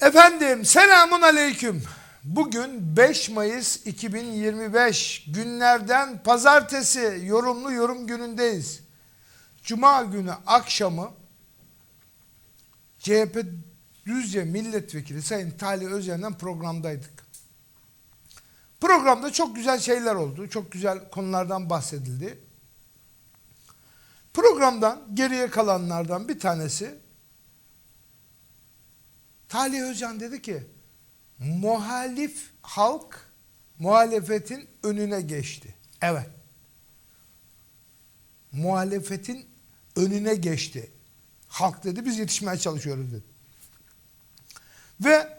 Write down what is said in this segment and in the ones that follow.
Efendim selamun aleyküm. Bugün 5 Mayıs 2025 günlerden pazartesi yorumlu yorum günündeyiz. Cuma günü akşamı CHP Düzce Milletvekili Sayın Talih Özyen'den programdaydık. Programda çok güzel şeyler oldu. Çok güzel konulardan bahsedildi. Programdan geriye kalanlardan bir tanesi Talih Özcan dedi ki muhalif halk muhalefetin önüne geçti. Evet. Muhalefetin önüne geçti. Halk dedi biz yetişmeye çalışıyoruz dedi. Ve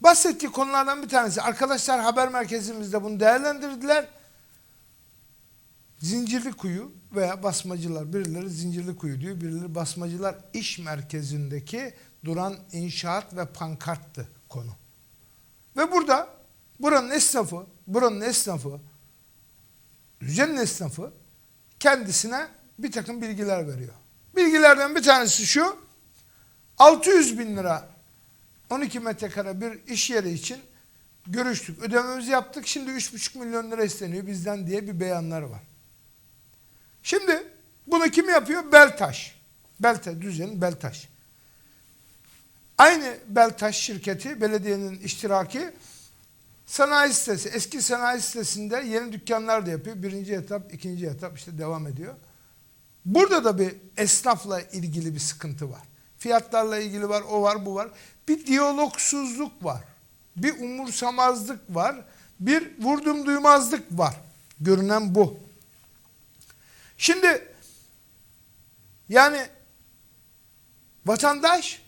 bahsettiği konulardan bir tanesi arkadaşlar haber merkezimizde bunu değerlendirdiler. Zincirli kuyu veya basmacılar birileri zincirli kuyu diyor birileri basmacılar iş merkezindeki duran inşaat ve pankarttı konu. Ve burada buranın esnafı, buranın esnafı, Düzen'in esnafı kendisine bir takım bilgiler veriyor. Bilgilerden bir tanesi şu, 600 bin lira 12 metrekare bir iş yeri için görüştük, ödememizi yaptık, şimdi 3,5 milyon lira isteniyor bizden diye bir beyanları var. Şimdi bunu kim yapıyor? Beltaş. Belte, Düzen'in Beltaş. Aynı Beltaş şirketi, belediyenin iştiraki sanayi sitesi, eski sanayi sitesinde yeni dükkanlar da yapıyor. Birinci etap, ikinci etap işte devam ediyor. Burada da bir esnafla ilgili bir sıkıntı var. Fiyatlarla ilgili var, o var, bu var. Bir diyalogsuzluk var. Bir umursamazlık var. Bir vurdum duymazlık var. Görünen bu. Şimdi yani vatandaş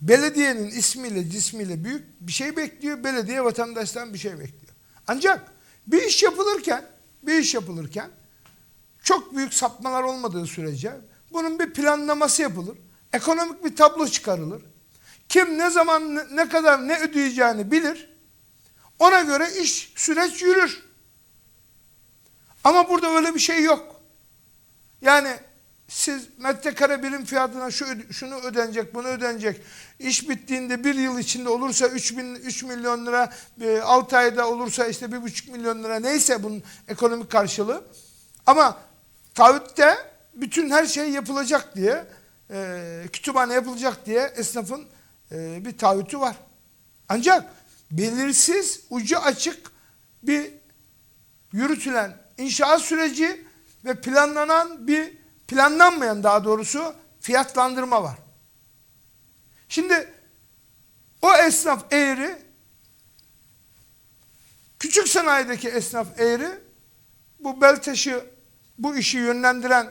belediyenin ismiyle cismiyle büyük bir şey bekliyor. Belediye vatandaştan bir şey bekliyor. Ancak bir iş yapılırken bir iş yapılırken çok büyük sapmalar olmadığı sürece bunun bir planlaması yapılır. Ekonomik bir tablo çıkarılır. Kim ne zaman ne- kadar ne ödeyeceğini bilir. Ona göre iş süreç yürür. Ama burada öyle bir şey yok. Yani siz metrekare birim fiyatına şu şunu ödenecek, bunu ödenecek. İş bittiğinde bir yıl içinde olursa 3, bin, 3 milyon lira, 6 ayda olursa işte 1,5 milyon lira neyse bunun ekonomik karşılığı. Ama taahhütte bütün her şey yapılacak diye, e, kütüphane yapılacak diye esnafın e, bir taahhütü var. Ancak belirsiz, ucu açık bir yürütülen inşaat süreci ve planlanan bir planlanmayan daha doğrusu fiyatlandırma var. Şimdi o esnaf eğri küçük sanayideki esnaf eğri bu Beltaş'ı bu işi yönlendiren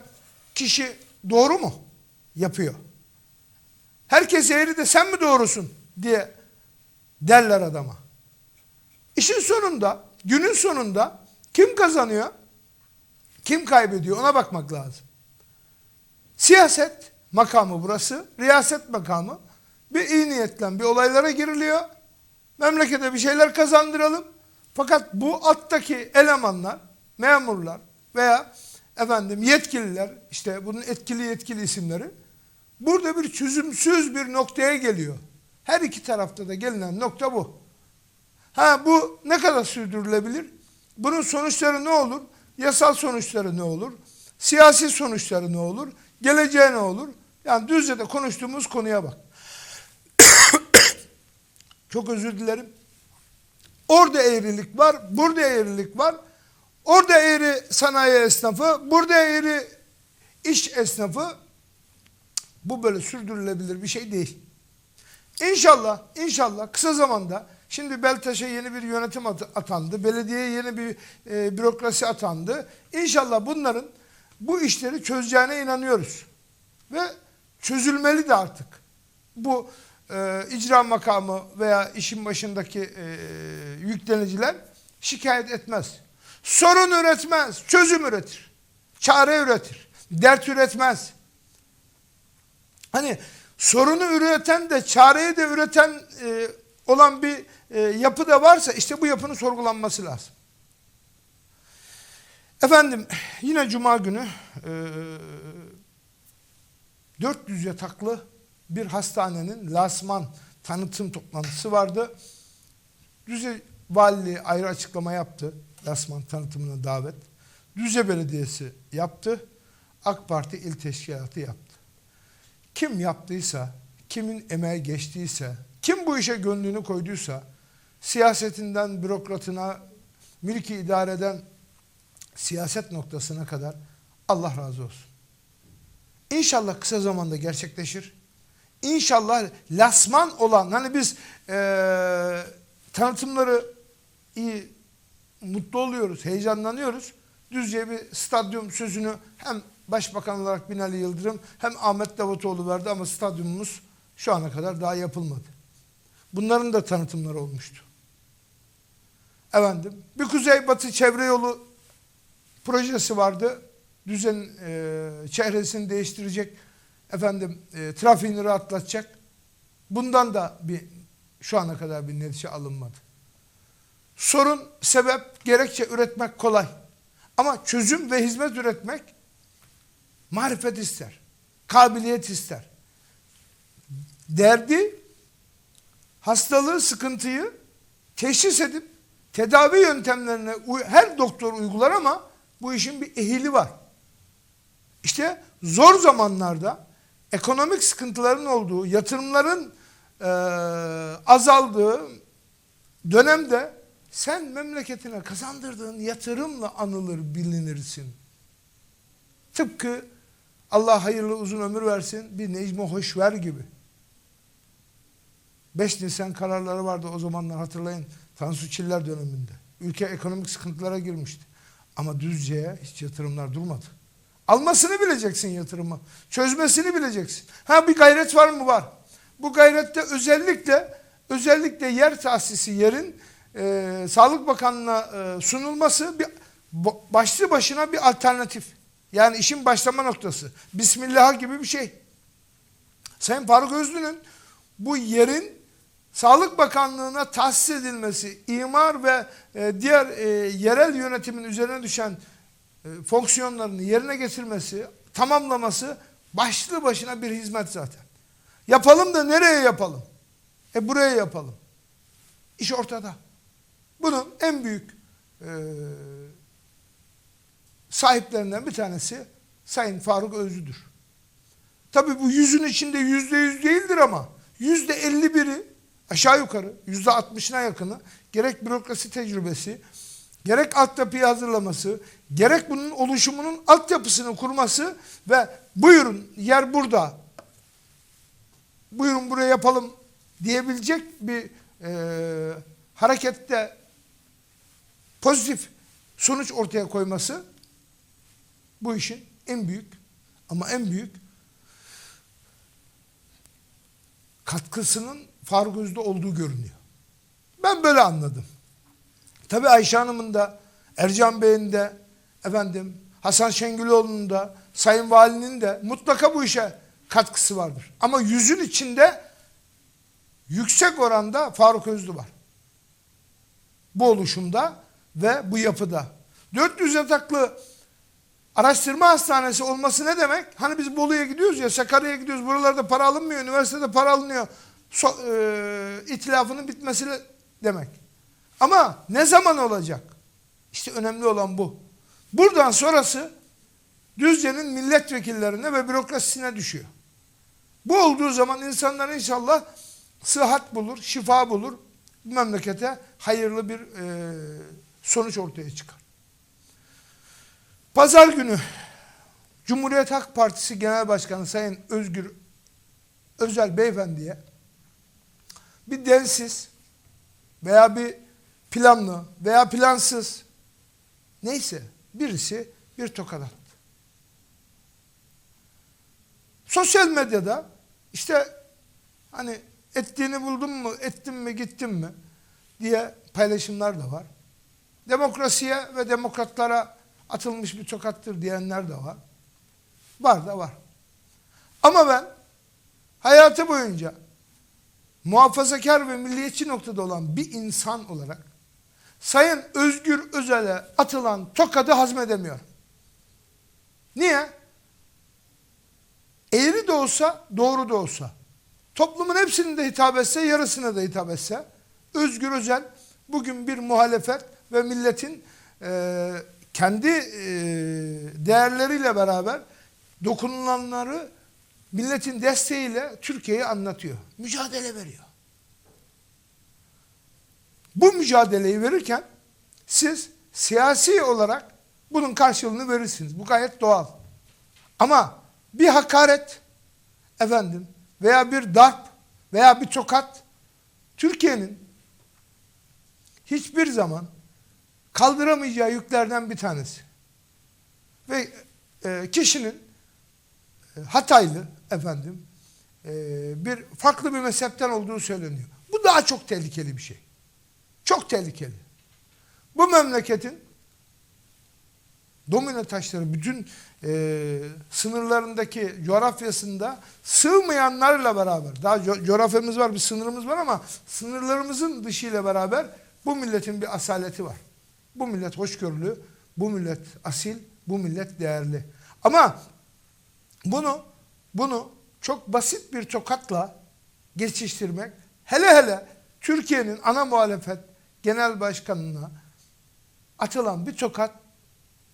kişi doğru mu? Yapıyor. Herkes eğri de sen mi doğrusun diye derler adama. İşin sonunda, günün sonunda kim kazanıyor? Kim kaybediyor? Ona bakmak lazım. Siyaset makamı burası, riyaset makamı. Bir iyi niyetle bir olaylara giriliyor. Memlekete bir şeyler kazandıralım. Fakat bu alttaki elemanlar, memurlar veya efendim yetkililer, işte bunun etkili yetkili isimleri burada bir çözümsüz bir noktaya geliyor. Her iki tarafta da gelinen nokta bu. Ha bu ne kadar sürdürülebilir? Bunun sonuçları ne olur? Yasal sonuçları ne olur? Siyasi sonuçları ne olur? Geleceğe ne olur? Yani Düzce'de konuştuğumuz konuya bak. Çok özür dilerim. Orada eğrilik var, burada eğrilik var. Orada eğri sanayi esnafı, burada eğri iş esnafı. Bu böyle sürdürülebilir bir şey değil. İnşallah, inşallah kısa zamanda şimdi Beltaş'a yeni bir yönetim at- atandı, belediyeye yeni bir e, bürokrasi atandı. İnşallah bunların bu işleri çözeceğine inanıyoruz. Ve çözülmeli de artık. Bu e, icra makamı veya işin başındaki e, yükleniciler şikayet etmez. Sorun üretmez, çözüm üretir. Çare üretir, dert üretmez. Hani sorunu üreten de çareyi de üreten e, olan bir e, yapı da varsa işte bu yapının sorgulanması lazım. Efendim yine cuma günü e, 400 yataklı bir hastanenin lasman tanıtım toplantısı vardı. Düzce Valiliği ayrı açıklama yaptı. Lasman tanıtımına davet. Düzce Belediyesi yaptı. AK Parti il teşkilatı yaptı. Kim yaptıysa, kimin emeği geçtiyse, kim bu işe gönlünü koyduysa, siyasetinden bürokratına, mülki idareden siyaset noktasına kadar Allah razı olsun. İnşallah kısa zamanda gerçekleşir. İnşallah lasman olan hani biz eee, tanıtımları iyi mutlu oluyoruz, heyecanlanıyoruz. Düzce bir stadyum sözünü hem Başbakan olarak Binali Yıldırım hem Ahmet Davutoğlu verdi ama stadyumumuz şu ana kadar daha yapılmadı. Bunların da tanıtımları olmuştu. Efendim bir kuzeybatı çevre yolu projesi vardı. Düzen e, çehresini değiştirecek, efendim e, trafiğini rahatlatacak. Bundan da bir şu ana kadar bir netice alınmadı. Sorun, sebep, gerekçe üretmek kolay. Ama çözüm ve hizmet üretmek marifet ister. Kabiliyet ister. Derdi, hastalığı, sıkıntıyı teşhis edip tedavi yöntemlerine her doktor uygular ama bu işin bir ehili var. İşte zor zamanlarda ekonomik sıkıntıların olduğu, yatırımların eee, azaldığı dönemde sen memleketine kazandırdığın yatırımla anılır bilinirsin. Tıpkı Allah hayırlı uzun ömür versin bir Necmi Hoşver gibi. 5 Nisan kararları vardı o zamanlar hatırlayın Tansu Çiller döneminde. Ülke ekonomik sıkıntılara girmişti. Ama Düzce'ye hiç yatırımlar durmadı. Almasını bileceksin yatırımı. Çözmesini bileceksin. Ha bir gayret var mı? Var. Bu gayrette özellikle özellikle yer tahsisi yerin e, Sağlık Bakanlığı'na e, sunulması bir başlı başına bir alternatif. Yani işin başlama noktası. Bismillah gibi bir şey. Sayın Faruk Özlü'nün bu yerin Sağlık Bakanlığı'na tahsis edilmesi, imar ve e, diğer e, yerel yönetimin üzerine düşen e, fonksiyonlarını yerine getirmesi, tamamlaması başlı başına bir hizmet zaten. Yapalım da nereye yapalım? E buraya yapalım. İş ortada. Bunun en büyük e, sahiplerinden bir tanesi Sayın Faruk Özlü'dür. Tabii bu yüzün içinde yüzde yüz değildir ama yüzde elli biri aşağı yukarı yüzde altmışına yakını gerek bürokrasi tecrübesi, gerek altyapıyı hazırlaması, gerek bunun oluşumunun altyapısını kurması ve buyurun yer burada, buyurun buraya yapalım diyebilecek bir e, harekette pozitif sonuç ortaya koyması bu işin en büyük ama en büyük katkısının Faruk Öz'de olduğu görünüyor. Ben böyle anladım. Tabi Ayşe Hanım'ın da, Ercan Bey'in de, efendim Hasan Şengüloğlu'nun da, Sayın Valinin de mutlaka bu işe katkısı vardır. Ama yüzün içinde yüksek oranda Faruk Özlü var. Bu oluşumda ve bu yapıda. 400 yataklı araştırma hastanesi olması ne demek? Hani biz Bolu'ya gidiyoruz ya, Sakarya'ya gidiyoruz, buralarda para alınmıyor, üniversitede para alınıyor. So, e, itilafının bitmesi demek. Ama ne zaman olacak? İşte önemli olan bu. Buradan sonrası Düzce'nin milletvekillerine ve bürokrasisine düşüyor. Bu olduğu zaman insanlar inşallah sıhhat bulur, şifa bulur. Bu memlekete hayırlı bir e, sonuç ortaya çıkar. Pazar günü Cumhuriyet Halk Partisi Genel Başkanı Sayın Özgür Özel Beyefendi'ye bir densiz veya bir planlı veya plansız neyse birisi bir tokat attı. Sosyal medyada işte hani ettiğini buldun mu, ettin mi, gittin mi diye paylaşımlar da var. Demokrasiye ve demokratlara atılmış bir tokattır diyenler de var. Var da var. Ama ben hayatı boyunca muhafazakar ve milliyetçi noktada olan bir insan olarak Sayın Özgür Özel'e atılan tokadı hazmedemiyorum. Niye? Eğri de olsa, doğru da olsa. toplumun hepsini de hitap etse, yarısına da hitap etse, Özgür Özel bugün bir muhalefet ve milletin e, kendi değerleriyle beraber dokunulanları milletin desteğiyle Türkiye'yi anlatıyor. Mücadele veriyor. Bu mücadeleyi verirken siz siyasi olarak bunun karşılığını verirsiniz. Bu gayet doğal. Ama bir hakaret efendim veya bir darp veya bir tokat Türkiye'nin hiçbir zaman kaldıramayacağı yüklerden bir tanesi. Ve e, kişinin e, Hataylı efendim e, bir farklı bir mezhepten olduğu söyleniyor. Bu daha çok tehlikeli bir şey. Çok tehlikeli. Bu memleketin domino taşları bütün e, sınırlarındaki coğrafyasında sığmayanlarla beraber daha co- coğrafyamız var bir sınırımız var ama sınırlarımızın dışıyla beraber bu milletin bir asaleti var. Bu millet hoşgörülü, bu millet asil, bu millet değerli. Ama bunu bunu çok basit bir tokatla geçiştirmek hele hele Türkiye'nin ana muhalefet genel başkanına atılan bir tokat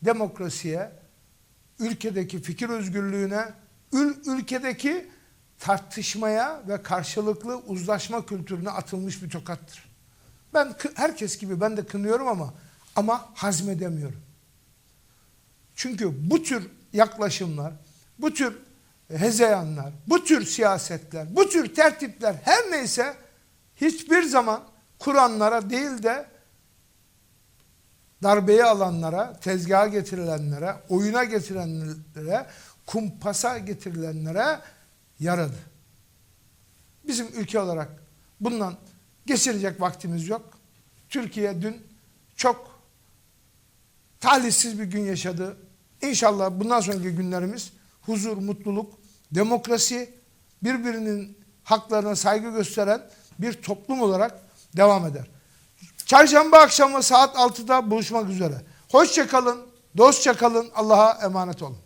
demokrasiye, ülkedeki fikir özgürlüğüne, ül- ülkedeki tartışmaya ve karşılıklı uzlaşma kültürüne atılmış bir tokattır. Ben herkes gibi ben de kınıyorum ama ama hazmedemiyorum. Çünkü bu tür yaklaşımlar, bu tür hezeyanlar, bu tür siyasetler, bu tür tertipler her neyse hiçbir zaman Kur'anlara değil de darbeyi alanlara, tezgaha getirilenlere, oyuna getirenlere, kumpasa getirilenlere yaradı. Bizim ülke olarak bundan geçirecek vaktimiz yok. Türkiye dün çok talihsiz bir gün yaşadı. İnşallah bundan sonraki günlerimiz huzur, mutluluk, demokrasi, birbirinin haklarına saygı gösteren bir toplum olarak devam eder. Çarşamba akşamı saat 6'da buluşmak üzere. Hoşça kalın, dostça kalın, Allah'a emanet olun.